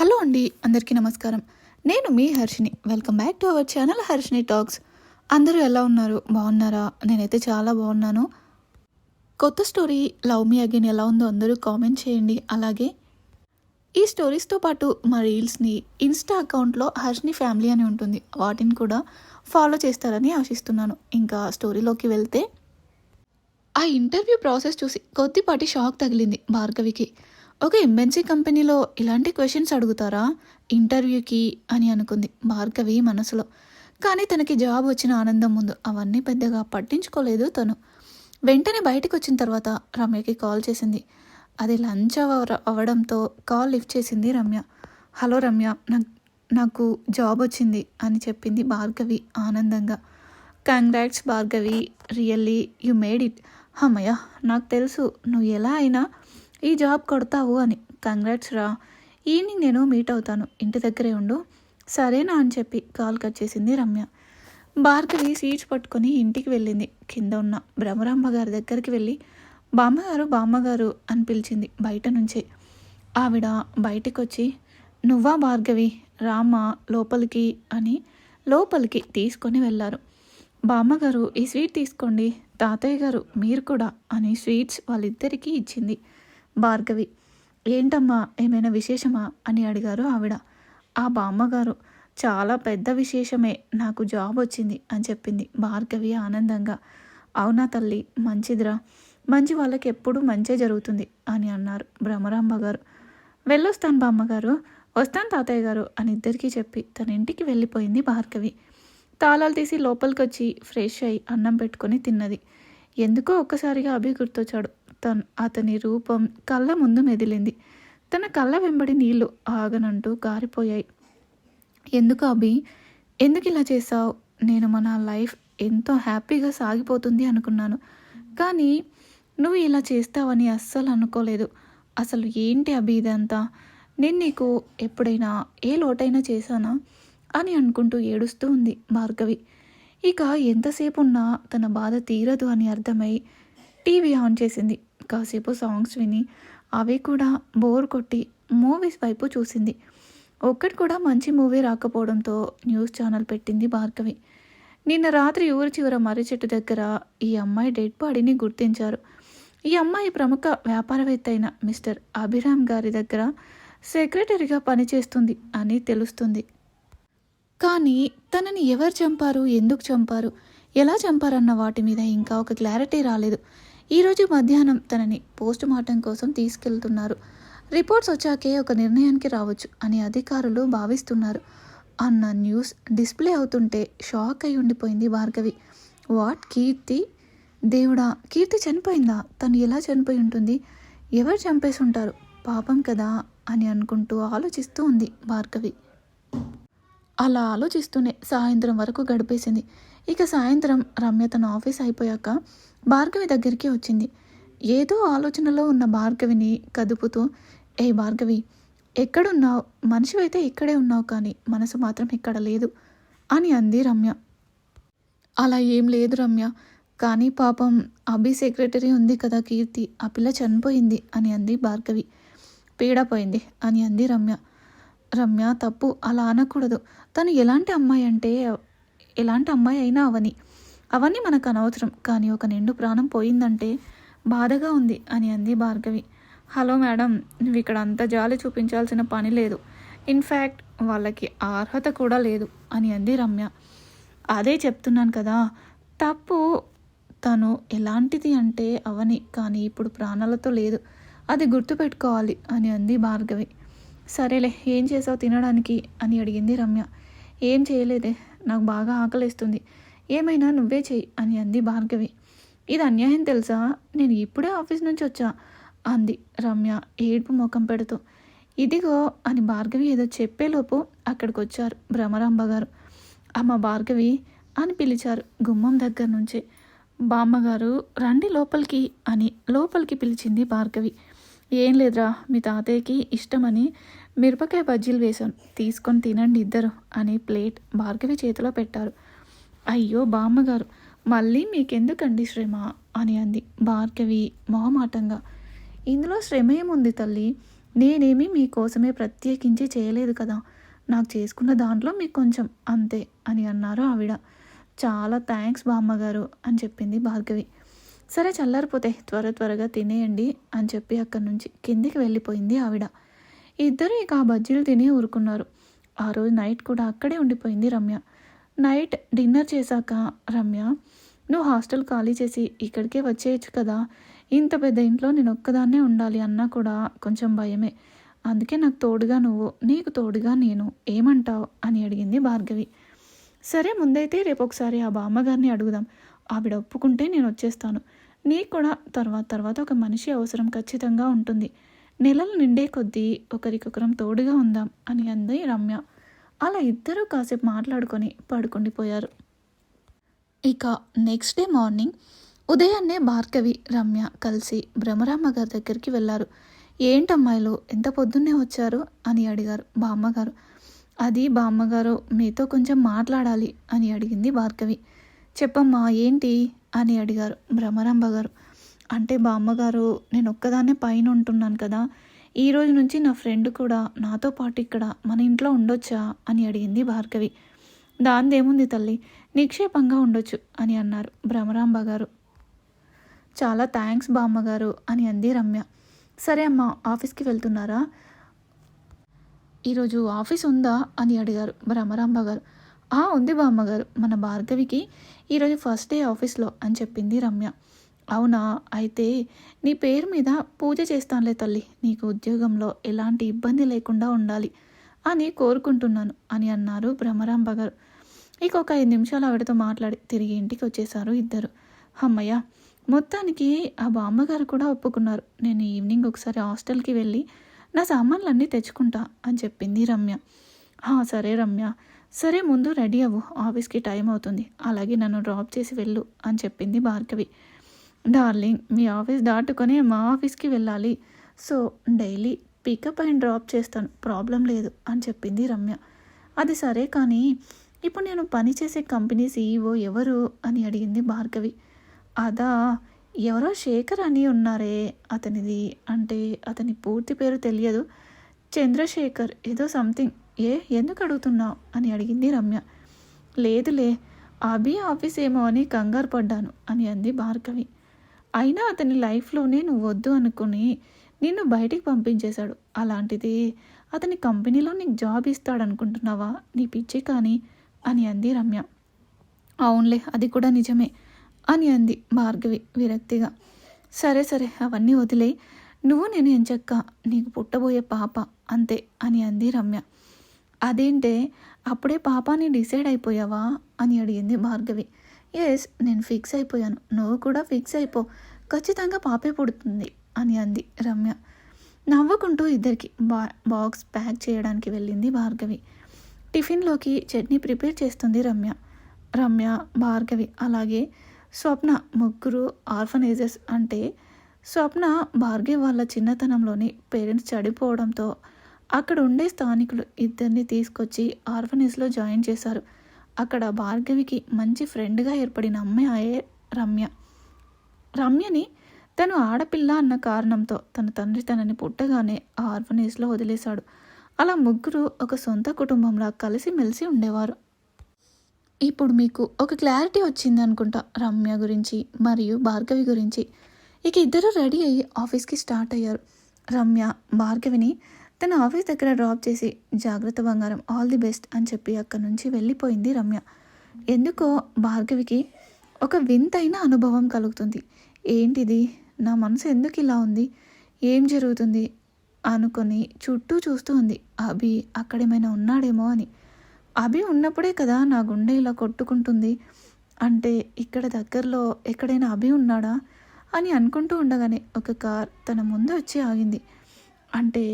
Hello అండి అందరికీ నమస్కారం. నేను మీ Harshini welcome back to our channel Harshini talks అందరూ ఎలా ఉన్నారు? బాగున్నారా? నేనైతే చాలా బాగున్నాను. కొత్త స్టోరీ లవ్ మీ అగైన్ ఎలా ఉందో అందరూ కామెంట్ చేయండి. అలాగే ఈ స్టోరీస్తో పాటు మా రీల్స్ని ఇన్స్టా అకౌంట్లో హర్షిని ఫ్యామిలీ అని ఉంటుంది. వాటిని కూడా ఫాలో చేస్తారని ఆశిస్తున్నాను. ఇంకా స్టోరీలోకి వెళ్తే ఆ ఇంటర్వ్యూ ప్రాసెస్ చూసి కొద్దిపాటి షాక్ తగిలింది భార్గవికి. ఒక ఎంఎన్సీ కంపెనీలో ఇలాంటి క్వశ్చన్స్ అడుగుతారా? ఇంటర్వ్యూకి అని అనుకుంది భార్గవి మనసులో. కానీ తనకి జాబ్ వచ్చిన ఆనందం ముందు అవన్నీ పెద్దగా పట్టించుకోలేదు తను. వెంటనే బయటకు వచ్చిన తర్వాత రమ్యకి కాల్ చేసింది. అది లంచ్ అవర్ అవ్వడంతో కాల్ లిఫ్ట్ చేసింది రమ్య. హలో రమ్య నాకు నాకు జాబ్ వచ్చింది అని చెప్పింది భార్గవి ఆనందంగా. Congrats Bhargavi really you made it. అమ్మయ్య నాకు తెలుసు నువ్వు ఎలా అయినా ఈ జాబ్ కొడతావు అని. కంగ్రాట్స్ రా. ఈవినింగ్ నేను మీట్ అవుతాను. ఇంటి దగ్గరే ఉండు. సరేనా అని చెప్పి కాల్ కట్ చేసింది రమ్య. భార్గవి సీట్స్ పట్టుకొని ఇంటికి వెళ్ళింది. కింద ఉన్న భ్రమరాంబ గారి దగ్గరికి వెళ్ళి బామ్మగారు బామ్మగారు అని పిలిచింది బయట నుంచే. ఆవిడ బయటకు వచ్చి నువ్వా భార్గవి? రామా లోపలికి అని లోపలికి తీసుకొని వెళ్ళారు. బామ్మగారు ఈ స్వీట్ తీసుకోండి. తాతయ్య గారు మీరు కూడా అని స్వీట్స్ వాళ్ళిద్దరికీ ఇచ్చింది. భార్గవి. ఏంటమ్మా ఏమైనా విశేషమా? అని అడిగారు ఆవిడ. ఆ బామ్మగారు చాలా పెద్ద విశేషమే. నాకు జాబ్ వచ్చింది అని చెప్పింది భార్గవి ఆనందంగా. అవునా తల్లి మంచిదిరా. మంచి వాళ్ళకి ఎప్పుడూ మంచే జరుగుతుంది అని అన్నారు భ్రమరాంబ గారు. వెళ్ళొస్తాను బామ్మగారు. వస్తాను తాతయ్య గారు అని ఇద్దరికీ చెప్పి తన ఇంటికి వెళ్ళిపోయింది భార్గవి. తాళాలు తీసి లోపలికి వచ్చి ఫ్రెష్ అయి అన్నం పెట్టుకొని తిన్నది. ఎందుకో ఒక్కసారిగా అభి గుర్తొచ్చాడు. తన్ అతని రూపం కళ్ళ ముందు మెదిలింది. తన కళ్ళ వెంబడి నీళ్ళు ఆగనంటూ కారిపోయాయి ఎందుకు అభి? ఎందుకు ఇలా చేసావు నేను మన లైఫ్ ఎంతో హ్యాపీగా సాగిపోతుంది అనుకున్నాను. కానీ నువ్వు ఇలా చేస్తావని అస్సలు అనుకోలేదు. అసలు ఏంటి అభి ఇదంతా? నేను నీకు ఎప్పుడైనా ఏ లోటైనా చేశానా? అని అనుకుంటూ ఏడుస్తూ ఉంది భార్గవి. ఇక ఎంతసేపు ఉన్నా తన బాధ తీరదు అని అర్థమై టీవీ ఆన్ చేసింది. కాసేపు సాంగ్స్ విని అవి కూడా బోర్ కొట్టి మూవీస్ వైపు చూసింది. ఒక్కటి కూడా మంచి మూవీ రాకపోవడంతో న్యూస్ ఛానల్ పెట్టింది భార్గవి. నిన్న రాత్రి ఊరి చివర మర్రి చెట్టు దగ్గర ఈ అమ్మాయి డెడ్ బాడీని గుర్తించారు. ఈ అమ్మాయి ప్రముఖ వ్యాపారవేత్త అయిన మిస్టర్ అభిరామ్ గారి దగ్గర సెక్రటరీగా పనిచేస్తుంది అని తెలుస్తుంది. కానీ తనని ఎవరు చంపారు? ఎందుకు చంపారు? ఎలా చంపారన్న వాటి మీద ఇంకా ఒక క్లారిటీ రాలేదు. ఈరోజు మధ్యాహ్నం తనని పోస్ట్ మార్టం కోసం తీసుకెళ్తున్నారు. రిపోర్ట్స్ వచ్చాకే ఒక నిర్ణయానికి రావచ్చు అని అధికారులు భావిస్తున్నారు. అన్న న్యూస్ డిస్ప్లే అవుతుంటే షాక్ అయి ఉండిపోయింది భార్గవి. వాట్? కీర్తి? దేవుడా కీర్తి చనిపోయిందా? తను ఎలా చనిపోయి ఉంటుంది? ఎవరు చంపేసి ఉంటారు పాపం కదా అని అనుకుంటూ ఆలోచిస్తూ ఉంది భార్గవి. అలా ఆలోచిస్తూనే సాయంత్రం వరకు గడిపేసింది. ఇక సాయంత్రం రమ్య తన ఆఫీస్ అయిపోయాక భార్గవి దగ్గరికి వచ్చింది. ఏదో ఆలోచనలో ఉన్న భార్గవిని కదుపుతూ ఏ భార్గవి ఎక్కడున్నావు? మనిషివైతే ఇక్కడే ఉన్నావు కానీ మనసు మాత్రం ఇక్కడ లేదు అని అంది రమ్య. అలా ఏం లేదు రమ్య కానీ పాపం అభి సెక్రటరీ ఉంది కదా కీర్తి ఆ పిల్ల చనిపోయింది అని అంది భార్గవి. పీడపోయింది అని అంది రమ్య. రమ్య తప్పు అలా అనకూడదు. తను ఎలాంటి అమ్మాయి అంటే ఎలాంటి అమ్మాయి అయినా అవని. అవన్నీ మనకు అనవసరం. కానీ ఒక నిండు ప్రాణం పోయిందంటే బాధగా ఉంది అని అంది భార్గవి. హలో మేడం నువ్వు ఇక్కడ అంత జాలి చూపించాల్సిన పని లేదు. ఇన్ఫ్యాక్ట్ వాళ్ళకి అర్హత కూడా లేదు అని అంది రమ్య. అదే చెప్తున్నాను కదా తప్పు తను ఎలాంటిది అంటే అవని కానీ ఇప్పుడు ప్రాణాలతో లేదు. అది గుర్తుపెట్టుకోవాలి అని అంది భార్గవి. సరేలే ఏం చేసావు తినడానికి అని అడిగింది రమ్య. ఏం చేయలేదే నాకు బాగా ఆకలిస్తుంది. ఏమైనా నువ్వే చెయ్యి అని అంది భార్గవి. ఇది అన్యాయం తెలుసా? నేను ఇప్పుడే ఆఫీస్ నుంచి వచ్చా అంది రమ్య ఏడుపు ముఖం పెడుతూ. ఇదిగో అని భార్గవి ఏదో చెప్పేలోపు అక్కడికి వచ్చారు భ్రమరాంబ గారు. అమ్మ భార్గవి అని పిలిచారు గుమ్మం దగ్గర నుంచే. బామ్మగారు రండి లోపలికి అని లోపలికి పిలిచింది భార్గవి. ఏం లేదురా మీ తాతయ్యకి ఇష్టమని మిరపకాయ బజ్జీలు వేశాను తీసుకొని తినండి ఇద్దరు అని ప్లేట్ భార్గవి చేతిలో పెట్టారు. అయ్యో బామ్మగారు మళ్ళీ మీకెందుకండి శ్రమ? అని అంది భార్గవి మొహమాటంగా. ఇందులో శ్రమ ఏముంది తల్లి? నేనేమి మీకోసమే ప్రత్యేకించి చేయలేదు కదా. నాకు చేసుకున్న దాంట్లో మీకు కొంచెం అంతే అని అన్నారు ఆవిడ. చాలా థ్యాంక్స్ బామ్మగారు అని చెప్పింది భార్గవి. సరే చల్లారిపోతే త్వర త్వరగా తినేయండి అని చెప్పి అక్కడి నుంచి కిందికి వెళ్ళిపోయింది ఆవిడ. ఇద్దరు ఇక ఆ బజ్జీలు తిని ఊరుకున్నారు. ఆ రోజు నైట్ కూడా అక్కడే ఉండిపోయింది రమ్య. నైట్ డిన్నర్ చేశాక రమ్య నువ్వు హాస్టల్ ఖాళీ చేసి ఇక్కడికే వచ్చేయచ్చు కదా. ఇంత పెద్ద ఇంట్లో నేను ఒక్కదాన్నే ఉండాలి అన్నా కూడా కొంచెం భయమే. అందుకే నాకు తోడుగా నువ్వు నీకు తోడుగా నేను ఏమంటావు? అని అడిగింది భార్గవి. సరే ముందైతే రేపు ఒకసారి ఆ బామ్మగారిని అడుగుదాం. ఆవిడ ఒప్పుకుంటే నేను వచ్చేస్తాను. నీకు కూడా తర్వాత తర్వాత ఒక మనిషి అవసరం ఖచ్చితంగా ఉంటుంది. నెలలు నిండే కొద్దీ ఒకరికొకరం తోడుగా ఉందాం అని అంది రమ్య. అలా ఇద్దరూ కాసేపు మాట్లాడుకొని పడుకుండిపోయారు. ఇక నెక్స్ట్ డే మార్నింగ్ ఉదయాన్నే భార్గవి రమ్య కలిసి భ్రమరామ్మ గారి దగ్గరికి వెళ్ళారు. ఏంటమ్మాయిలు ఎంత పొద్దున్నే వచ్చారు? అని అడిగారు బామ్మగారు. అది బామ్మగారు మీతో కొంచెం మాట్లాడాలి అని అడిగింది భార్గవి. చెప్పమ్మా ఏంటి? అని అడిగారు భ్రమరాంబ గారు. అంటే బామ్మగారు నేను ఒక్కదాన్నే పైన ఉంటున్నాను కదా ఈ రోజు నుంచి నా ఫ్రెండ్ కూడా నాతో పాటు ఇక్కడ మన ఇంట్లో ఉండొచ్చా అని అడిగింది భార్గవి. దాందేముంది తల్లి? నిక్షేపంగా ఉండొచ్చు అని అన్నారు భ్రమరాంబ గారు. చాలా థ్యాంక్స్ బామ్మగారు అని అంది రమ్య. సరే అమ్మా ఆఫీస్కి వెళ్తున్నారా? ఈరోజు ఆఫీస్ ఉందా అని అడిగారు భ్రమరాంబ గారు. ఆ ఉంది బామ్మగారు మన భార్గవికి ఈరోజు ఫస్ట్ డే ఆఫీస్లో అని చెప్పింది రమ్య. అవునా? అయితే నీ పేరు మీద పూజ చేస్తానులే తల్లి. నీకు ఉద్యోగంలో ఎలాంటి ఇబ్బంది లేకుండా ఉండాలి అని కోరుకుంటున్నాను అని అన్నారు భ్రమరాంబ గారు. ఇక ఒక ఐదు నిమిషాలు ఆవిడతో మాట్లాడి తిరిగి ఇంటికి వచ్చేసారు ఇద్దరు. అమ్మయ్య మొత్తానికి ఆ బామ్మగారు కూడా ఒప్పుకున్నారు. నేను ఈవినింగ్ ఒకసారి హాస్టల్కి వెళ్ళి నా సామాన్లన్నీ తెచ్చుకుంటా అని చెప్పింది రమ్య. సరే రమ్య. సరే ముందు రెడీ అవ్వు. ఆఫీస్కి టైం అవుతుంది. అలాగే నన్ను డ్రాప్ చేసి వెళ్ళు అని చెప్పింది భార్గవి. డార్లింగ్ మీ ఆఫీస్ దాటుకొని మా ఆఫీస్కి వెళ్ళాలి. So daily pickup and drop చేస్తాను. ప్రాబ్లం లేదు అని చెప్పింది రమ్య. అది సరే కానీ ఇప్పుడు నేను పనిచేసే కంపెనీ సీఈఓ ఎవరు అని అడిగింది భార్గవి. అదా ఎవరో శేఖర్ అని ఉన్నారే అతనిది అంటే అతని పూర్తి పేరు తెలియదు. చంద్రశేఖర్ ఏదో సంథింగ్. ఏ ఎందుకు అడుగుతున్నావు? అని అడిగింది రమ్య. లేదులే అభి ఆఫీస్ ఏమో అని కంగారు పడ్డాను అని అంది భార్గవి. అయినా అతని లైఫ్లోనే నువ్వు వద్దు అనుకుని నిన్ను బయటికి పంపించేశాడు. అలాంటిది అతని కంపెనీలో నీకు జాబ్ ఇస్తాడనుకుంటున్నావా? నీ పిచ్చి కానీ? అని అంది రమ్య. అవునులే అది కూడా నిజమే అని అంది భార్గవి విరక్తిగా. సరే సరే అవన్నీ వదిలే. నువ్వు నేను ఎంచక్క నీకు పుట్టబోయే పాప అంతే అని అంది రమ్య. అదేంటే అప్పుడే పాపాని డిసైడ్ అయిపోయావా? అని అడిగింది భార్గవి. ఎస్ నేను ఫిక్స్ అయిపోయాను. నువ్వు కూడా ఫిక్స్ అయిపో. ఖచ్చితంగా పాపే పుడుతుంది అని అంది రమ్య. నవ్వుకుంటూ ఇద్దరికి బా బాక్స్ ప్యాక్ చేయడానికి వెళ్ళింది భార్గవి. టిఫిన్లోకి చట్నీ ప్రిపేర్ చేస్తుంది రమ్య. రమ్య భార్గవి అలాగే స్వప్న ముగ్గురు ఆర్ఫనైజెస్ అంటే స్వప్న భార్గవి వాళ్ళ చిన్నతనంలోని పేరెంట్స్ చడిపోవడంతో అక్కడ ఉండే స్థానికులు ఇద్దరిని తీసుకొచ్చి ఆర్ఫనైజ్లో జాయిన్ చేశారు. అక్కడ భార్గవికి మంచి ఫ్రెండ్గా ఏర్పడిన అమ్మాయే రమ్య. రమ్యని తను ఆడపిల్ల అన్న కారణంతో తన తండ్రి తనని పుట్టగానే ఆ ఆర్ఫనేజ్లో వదిలేశాడు. అలా ముగ్గురు ఒక సొంత కుటుంబంలా కలిసిమెలిసి ఉండేవారు. ఇప్పుడు మీకు ఒక క్లారిటీ వచ్చింది అనుకుంటా రమ్య గురించి మరియు భార్గవి గురించి. ఇక ఇద్దరు రెడీ అయ్యి ఆఫీస్కి స్టార్ట్ అయ్యారు. రమ్య భార్గవిని తన ఆఫీస్ దగ్గర డ్రాప్ చేసి జాగ్రత్త బంగారం ఆల్ ది బెస్ట్ అని చెప్పి అక్కడి నుంచి వెళ్ళిపోయింది రమ్య. ఎందుకో భార్గవికి ఒక వింతైన అనుభవం కలుగుతుంది. ఏంటిది? నా మనసు ఎందుకు ఇలా ఉంది? ఏం జరుగుతుంది? అనుకొని చుట్టూ చూస్తూ ఉంది. అభి అక్కడేమైనా ఉన్నాడేమో అని. అభి ఉన్నప్పుడే కదా నా గుండె ఇలా కొట్టుకుంటుంది? అంటే ఇక్కడ దగ్గరలో ఎక్కడైనా అభి ఉన్నాడా? అని అనుకుంటూ ఉండగానే ఒక కార్ తన ముందు వచ్చి ఆగింది. అంటే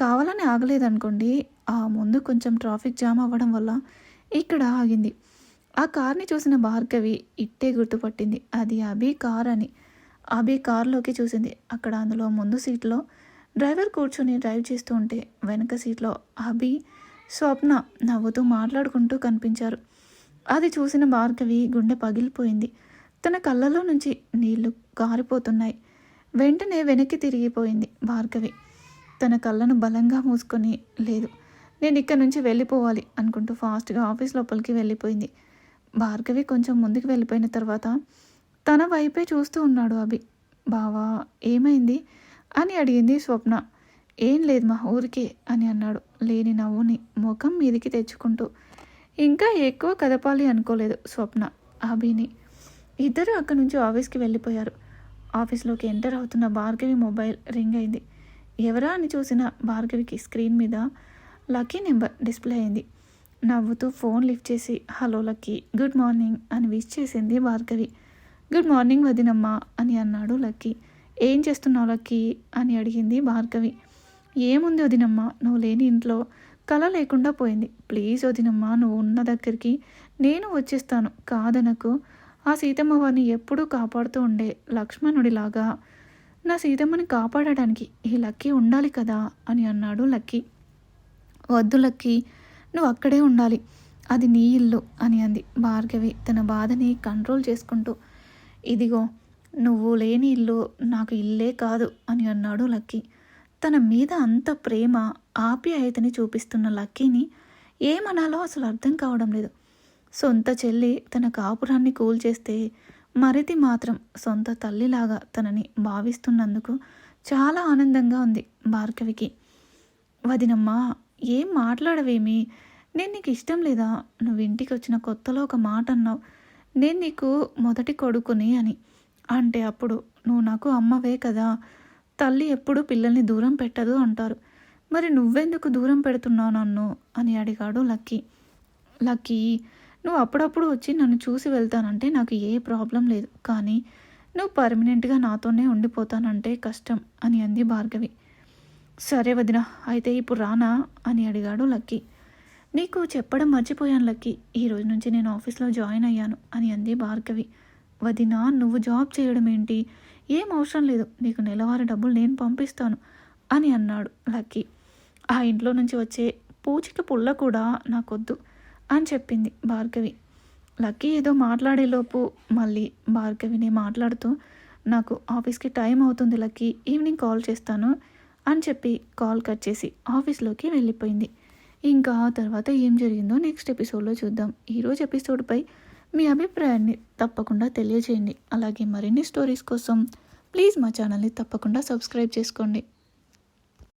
కావాలని ఆగలేదనుకోండి ఆ ముందు కొంచెం ట్రాఫిక్ జామ్ అవ్వడం వల్ల ఇక్కడ ఆగింది. ఆ కార్ని చూసిన భార్గవి ఇట్టే గుర్తుపట్టింది. అది అభి కార్ అని. అభి కార్లోకి చూసింది. అక్కడ అందులో ముందు సీట్లో డ్రైవర్ కూర్చొని డ్రైవ్ చేస్తూ ఉంటే వెనక సీట్లో అభి స్వప్న నవ్వుతూ మాట్లాడుకుంటూ కనిపించారు. అది చూసిన భార్గవి గుండె పగిలిపోయింది. తన కళ్ళలో నుంచి నీళ్ళు కారిపోతున్నాయి వెంటనే వెనక్కి తిరిగిపోయింది భార్గవి. తన కళ్ళను బలంగా మూసుకొని లేదు నేను ఇక్కడ నుంచి వెళ్ళిపోవాలి అనుకుంటూ ఫాస్ట్గా ఆఫీస్ లోపలికి వెళ్ళిపోయింది. భార్గవి కొంచెం ముందుకు వెళ్ళిపోయిన తర్వాత తన వైపే చూస్తూ ఉన్నాడు అభి. బావా ఏమైంది? అని అడిగింది స్వప్న. ఏం లేదు మా ఊరికే అని అన్నాడు. లేని నవ్వుని ముఖం మీదికి తెచ్చుకుంటూ ఇంకా ఎక్కువ కదపాలి అనుకోలేదు స్వప్న అభిని. ఇద్దరు అక్కడి నుంచి ఆఫీస్కి వెళ్ళిపోయారు. ఆఫీస్లోకి ఎంటర్ అవుతున్న భార్గవి మొబైల్ రింగ్ అయింది. ఎవరా అని చూసిన భార్గవికి స్క్రీన్ మీద లక్కీ నెంబర్ డిస్ప్లే అయింది. నవ్వుతూ ఫోన్ లిఫ్ట్ చేసి హలో లక్కీ గుడ్ మార్నింగ్ అని విష్ చేసింది భార్గవి. గుడ్ మార్నింగ్ వదినమ్మా అని అన్నాడు లక్కీ. ఏం చేస్తున్నావు లక్కీ? అని అడిగింది భార్గవి. ఏముంది వదినమ్మా నువ్వు లేని ఇంట్లో కళ లేకుండా పోయింది. ప్లీజ్ వదినమ్మా నువ్వు ఉన్న దగ్గరికి నేను వచ్చేస్తాను. కాదనకు ఆ సీతమ్మ వారిని ఎప్పుడూ కాపాడుతూ ఉండే లక్ష్మణుడిలాగా నా సీతమ్మని కాపాడడానికి ఈ లక్కీ ఉండాలి కదా అని అన్నాడు లక్కీ. వద్దు లక్కీ నువ్వు అక్కడే ఉండాలి. అది నీ ఇల్లు అని అంది భార్గవి తన బాధని కంట్రోల్ చేసుకుంటూ. ఇదిగో నువ్వు లేని ఇల్లు నాకు ఇల్లే కాదు అని అన్నాడు లక్కీ. తన మీద అంత ప్రేమ ఆప్యాయతని చూపిస్తున్న లక్కీని ఏమనాలో అసలు అర్థం కావడం లేదు. సొంత చెల్లి తన కాపురాన్ని కూల్చేస్తే మరిది మాత్రం సొంత తల్లిలాగా తనని భావిస్తున్నందుకు చాలా ఆనందంగా ఉంది భార్గవికి. వదినమ్మా ఏం మాట్లాడవేమి? నేను నీకు ఇష్టం లేదా? నువ్వు ఇంటికి వచ్చిన కొత్తలో ఒక మాట అన్నావు. నేను నీకు మొదటి కొడుకుని అని. అంటే అప్పుడు నువ్వు నాకు అమ్మవే కదా? తల్లి ఎప్పుడు పిల్లల్ని దూరం పెట్టదు అంటారు. మరి నువ్వెందుకు దూరం పెడుతున్నావు నన్ను? అని అడిగాడు లక్కీ. లక్కీ నువ్వు అప్పుడప్పుడు వచ్చి నన్ను చూసి వెళ్తానంటే నాకు ఏ ప్రాబ్లం లేదు. కానీ నువ్వు పర్మనెంట్గా నాతోనే ఉండిపోతానంటే కష్టం అని అంది భార్గవి. సరే వదిన అయితే ఇప్పుడు రానా? అని అడిగాడు లక్కీ. నీకు చెప్పడం మర్చిపోయాను లక్కీ. ఈ రోజు నుంచి నేను ఆఫీస్లో జాయిన్ అయ్యాను అని అంది భార్గవి. వదిన నువ్వు జాబ్ చేయడం ఏంటి? ఏం అవసరం లేదు. నీకు నెలవారీ డబ్బులు నేను పంపిస్తాను అని అన్నాడు లక్కీ. ఆ ఇంట్లో నుంచి వచ్చే పూచిక పుల్ల కూడా నాకొద్దు. అని చెప్పింది భార్గవి. లక్కీ ఏదో మాట్లాడేలోపు మళ్ళీ భార్గవిని మాట్లాడుతూ నాకు ఆఫీస్కి టైం అవుతుంది లక్కీ ఈవినింగ్ కాల్ చేస్తాను అని చెప్పి కాల్ కట్ చేసి ఆఫీస్లోకి వెళ్ళిపోయింది. ఇంకా తర్వాత ఏం జరిగిందో నెక్స్ట్ ఎపిసోడ్లో చూద్దాం. ఈరోజు ఎపిసోడ్పై మీ అభిప్రాయాన్ని తప్పకుండా తెలియజేయండి. అలాగే మరిన్ని స్టోరీస్ కోసం ప్లీజ్ మా ఛానల్ని తప్పకుండా సబ్స్క్రైబ్ చేసుకోండి.